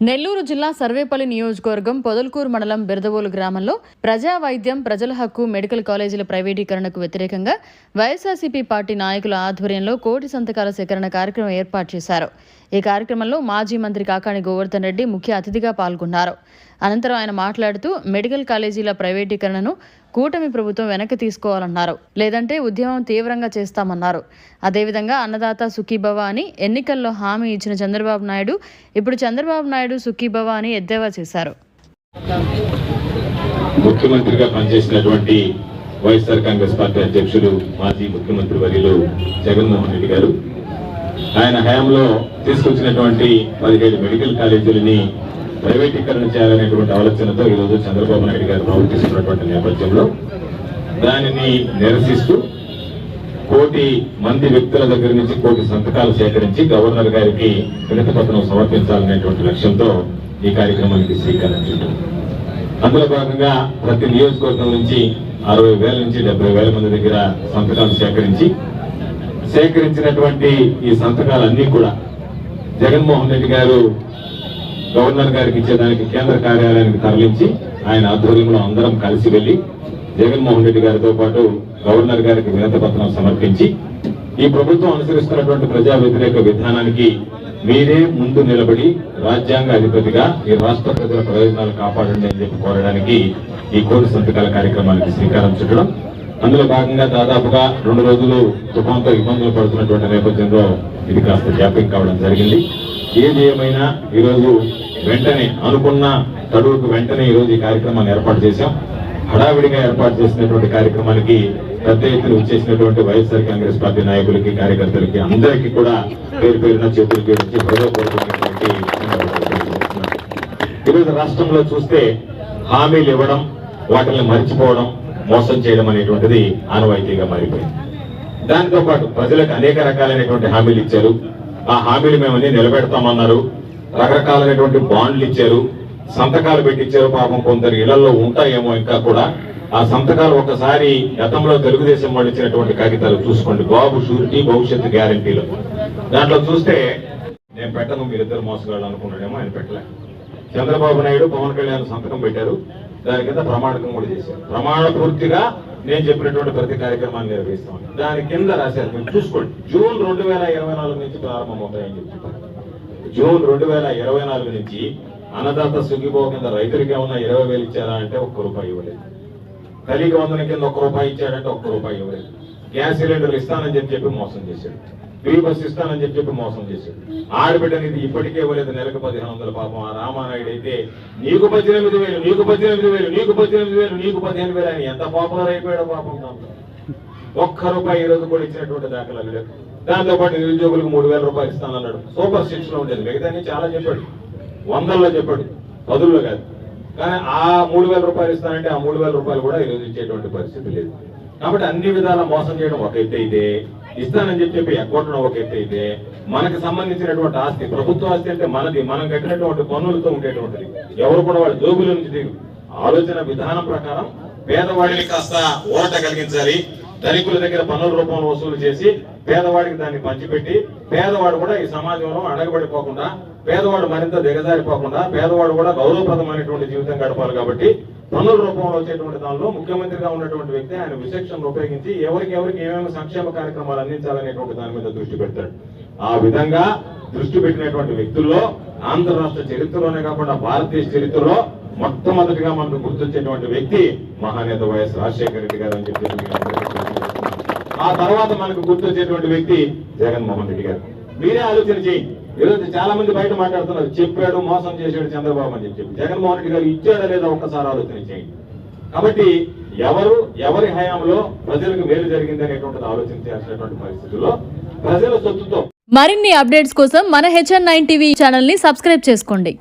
నెల్లూరు జిల్లా సర్వేపల్లి నియోజకవర్గం పొదల్కూరు మండలం బిరదవోలు గ్రామంలో ప్రజా వైద్యం ప్రజల హక్కు మెడికల్ కాలేజీల ప్రైవేటీకరణకు వ్యతిరేకంగా వైఎస్ఆర్సీపీ పార్టీ నాయకుల ఆధ్వర్యంలో కోటి సంతకాల సేకరణ కార్యక్రమం ఏర్పాటు చేశారు. ఈ కార్యక్రమంలో మాజీ మంత్రి కాకాణి గోవర్ధన్ రెడ్డి ముఖ్య అతిథిగా పాల్గొన్నారు. అనంతరం ఆయన మాట్లాడుతూ మెడికల్ కాలేజీల ప్రైవేటీకరణను కూటమి ప్రభుత్వం వెనక్కి తీసుకోవాలన్నారు. లేదంటే ఉద్యమం తీవ్రంగా చేస్తామన్నారు. అదేవిధంగా అన్నదాత సుఖీభవ అని ఎన్నికల్లో హామీ ఇచ్చిన చంద్రబాబు నాయుడు ఇప్పుడు చంద్రబాబు నాయుడు సుఖీభవ అని ఎద్దేవా చేశారు. ముఖ్యమంత్రిగా పనిచేసినటువంటి వైఎస్ఆర్ కాంగ్రెస్ పార్టీ అధ్యక్షులు మాజీ ముఖ్యమంత్రి వర్యులు జగన్మోహన్ రెడ్డి గారు ఆయన హయాంలో తీసుకొచ్చినటువంటి పదిహేడు మెడికల్ కాలేజీలని ప్రైవేటీకరణ చేయాలనేటువంటి ఆలోచనతో ఈరోజు చంద్రబాబు నాయుడు గారు ప్రవర్తిస్తున్నటువంటి నేపథ్యంలో దానిని నిరసిస్తూ కోటి మంది వ్యక్తుల దగ్గర నుంచి కోటి సంతకాలు సేకరించి గవర్నర్ గారికి వినతి పత్రం సమర్పించాలనేటువంటి లక్ష్యంతో ఈ కార్యక్రమానికి శ్రీకారం అందులో భాగంగా ప్రతి నియోజకవర్గం నుంచి అరవై వేల నుంచి డెబ్బై వేల మంది దగ్గర సంతకాలు సేకరించి సేకరించినటువంటి ఈ సంతకాలన్నీ కూడా జగన్మోహన్ రెడ్డి గారు గవర్నర్ గారికి ఇచ్చేదానికి కేంద్ర కార్యాలయానికి తరలించి ఆయన ఆధ్వర్యంలో అందరం కలిసి వెళ్ళి జగన్మోహన్ రెడ్డి గారితో పాటు గవర్నర్ గారికి వినతపత్రం సమర్పించి ఈ ప్రభుత్వం అనుసరిస్తున్నటువంటి ప్రజా వ్యతిరేక విధానానికి మీరే ముందు నిలబడి రాజ్యాంగ అధిపతిగా ఈ రాష్ట్ర ప్రజల ప్రయోజనాలు కాపాడండి అని చెప్పి కోరడానికి ఈ కోరి సంతకాల కార్యక్రమానికి శ్రీకారం చుట్టడం అందులో భాగంగా దాదాపుగా రెండు రోజులు తుఫాన్తో ఇబ్బందులు పడుతున్నటువంటి నేపథ్యంలో ఇది కాస్త జాప్యం కావడం జరిగింది. ఏది ఏమైనా ఈరోజు వెంటనే అనుకున్న తడువుకు వెంటనే ఈరోజు ఈ కార్యక్రమాన్ని ఏర్పాటు చేశాం. హడావిడిగా ఏర్పాటు చేసినటువంటి కార్యక్రమానికి పెద్ద ఎత్తున వచ్చేసినటువంటి వైఎస్ఆర్ కాంగ్రెస్ పార్టీ నాయకులకి కార్యకర్తలకి అందరికీ కూడా పేరు పేరున చేతులు జోడించి హృదయపూర్వకమైనటువంటి ఈరోజు రాష్ట్రంలో చూస్తే హామీలు ఇవ్వడం వాటిని మర్చిపోవడం మోసం చేయడం అనేటువంటిది ఆనవాయితీగా మారిపోయింది. దాంతోపాటు ప్రజలకు అనేక రకాలైనటువంటి హామీలు ఇచ్చారు. ఆ హామీలు మేము అన్ని నిలబెడతామన్నారు. రకరకాలైనటువంటి బాండ్లు ఇచ్చారు. సంతకాలు పెట్టించారు పాపం కొందరు ఇళ్ళలో ఉంటాయేమో ఇంకా కూడా. ఆ సంతకాలు ఒకసారి గతంలో తెలుగుదేశం వాళ్ళు ఇచ్చినటువంటి కాగితాలు చూసుకోండి. బాబు షూరిటీ భవిష్యత్తు గ్యారంటీలు. దాంట్లో చూస్తే నేను పెట్టను మీరిద్దరు మోసగాళ్ళు అనుకున్నాడేమో ఆయన పెట్టలే. చంద్రబాబు నాయుడు పవన్ కళ్యాణ్ సంతకం పెట్టారు. దాని కింద ప్రమాణకం కూడా చేశారు. ప్రమాణ పూర్తిగా నేను చెప్పినటువంటి ప్రతి కార్యక్రమాన్ని నిర్వహిస్తాం దాని కింద రాశారు. మీరు చూసుకోండి. జూన్ రెండు వేల ఇరవై నాలుగు నుంచి ప్రారంభమవుతాయని చెప్పి చెప్పారు. జూన్ రెండు వేల ఇరవై నాలుగు నుంచి అన్నదాత సుఖీభో కింద రైతులకి ఏమన్నా ఇరవై వేలు ఇచ్చారా అంటే ఒక్క రూపాయి ఇవ్వలేదు. కలిగి వందల కింద ఒక్క రూపాయి ఇచ్చాడంటే ఒక్క రూపాయి ఇవ్వలేదు. గ్యాస్ సిలిండర్లు ఇస్తానని చెప్పి చెప్పి మోసం చేశాడు. ఫ్రీ బస్ ఇస్తానని చెప్పి చెప్పి మోసం చేశాడు. ఆడబిడ్డ నిధి ఇప్పటికే ఇవ్వలేదు నెలకు పదిహేను వందల పాపం. ఆ రామానాయుడు అయితే నీకు పద్దెనిమిది వేలు నీకు పద్దెనిమిది వేలు నీకు పద్దెనిమిది వేలు నీకు పదిహేను వేలు అని ఎంత పాపులర్ అయిపోయాడో పాపం దాంట్లో. ఒక్క రూపాయి ఈ రోజు కూడా ఇచ్చినటువంటి దాఖలాలు లేవు. దాంతో పాటు నిరుద్యోగులకు మూడు వేల రూపాయలు ఇస్తానన్నాడు సూపర్ సిక్స్లో ఉండేది. మిగతా చాలా చెప్పాడు. వందల్లో చెప్పాడు. పదుల్లో కాదు. కానీ ఆ మూడు వేల రూపాయలు ఇస్తానంటే ఆ మూడు వేల రూపాయలు కూడా ఈరోజు ఇచ్చేటువంటి పరిస్థితి లేదు. కాబట్టి అన్ని విధాల మోసం చేయడం ఒక ఎత్తు అయితే ఇస్తానని చెప్పి చెప్పి ఎగ్గొట్టడం ఒక ఎత్తు అయితే మనకి సంబంధించినటువంటి ఆస్తి ప్రభుత్వ ఆస్తి అంటే మనది. మనం కట్టినటువంటి పన్నులతో ఉండేటువంటిది. ఎవరు కూడా వాళ్ళ జోబుల నుంచి ఆలోచన విధానం ప్రకారం పేదవాడిని కాస్త ఊరట కలిగించాలి. ధనికుల దగ్గర పన్నుల రూపంలో వసూలు చేసి పేదవాడికి దాన్ని పంచిపెట్టి పేదవాడు కూడా ఈ సమాజంలో అడగబడిపోకుండా పేదవాడు మరింత దిగజారిపోకుండా పేదవాడు కూడా గౌరవప్రదమైనటువంటి జీవితం గడపాలి కాబట్టి పన్నుల రూపంలో వచ్చేటువంటి దానిలో ముఖ్యమంత్రిగా ఉన్నటువంటి వ్యక్తి ఆయన విచక్షణను ఉపయోగించి ఎవరికి ఎవరికి ఏమేమి సంక్షేమ కార్యక్రమాలు అందించాలనేటువంటి దాని మీద దృష్టి పెడతాడు. ఆ విధంగా దృష్టి పెట్టినటువంటి వ్యక్తుల్లో ఆంధ్ర రాష్ట్ర చరిత్రలోనే కాకుండా భారతదేశ చరిత్రలో మొట్టమొదటిగా మనకు గుర్తొచ్చేటువంటి వ్యక్తి మహానేత వైఎస్ రాజశేఖర రెడ్డి గారు అని చెప్పి ఆ తర్వాత మనకు గుర్తొచ్చేటువంటి వ్యక్తి జగన్మోహన్ రెడ్డి గారు. మీరే ఆలోచన చేయండి. ఈరోజు చాలా మంది బయట మాట్లాడుతున్నారు. చెప్పాడు మోసం చేశాడు చంద్రబాబు అని చెప్పి జగన్మోహన్ రెడ్డి గారు ఇచ్చాడా లేదా ఒక్కసారి ఆలోచన చేయండి. కాబట్టి ఎవరు ఎవరి హయాంలో ప్రజలకు మేలు జరిగింది అనేటువంటిది ఆలోచన చేయాల్సినటువంటి పరిస్థితుల్లో ప్రజల సొత్తుతో మరిన్ని అప్డేట్స్ కోసం మన హెచ్ఎన్ నైన్ టీవీ ఛానల్ని సబ్స్క్రైబ్ చేసుకోండి.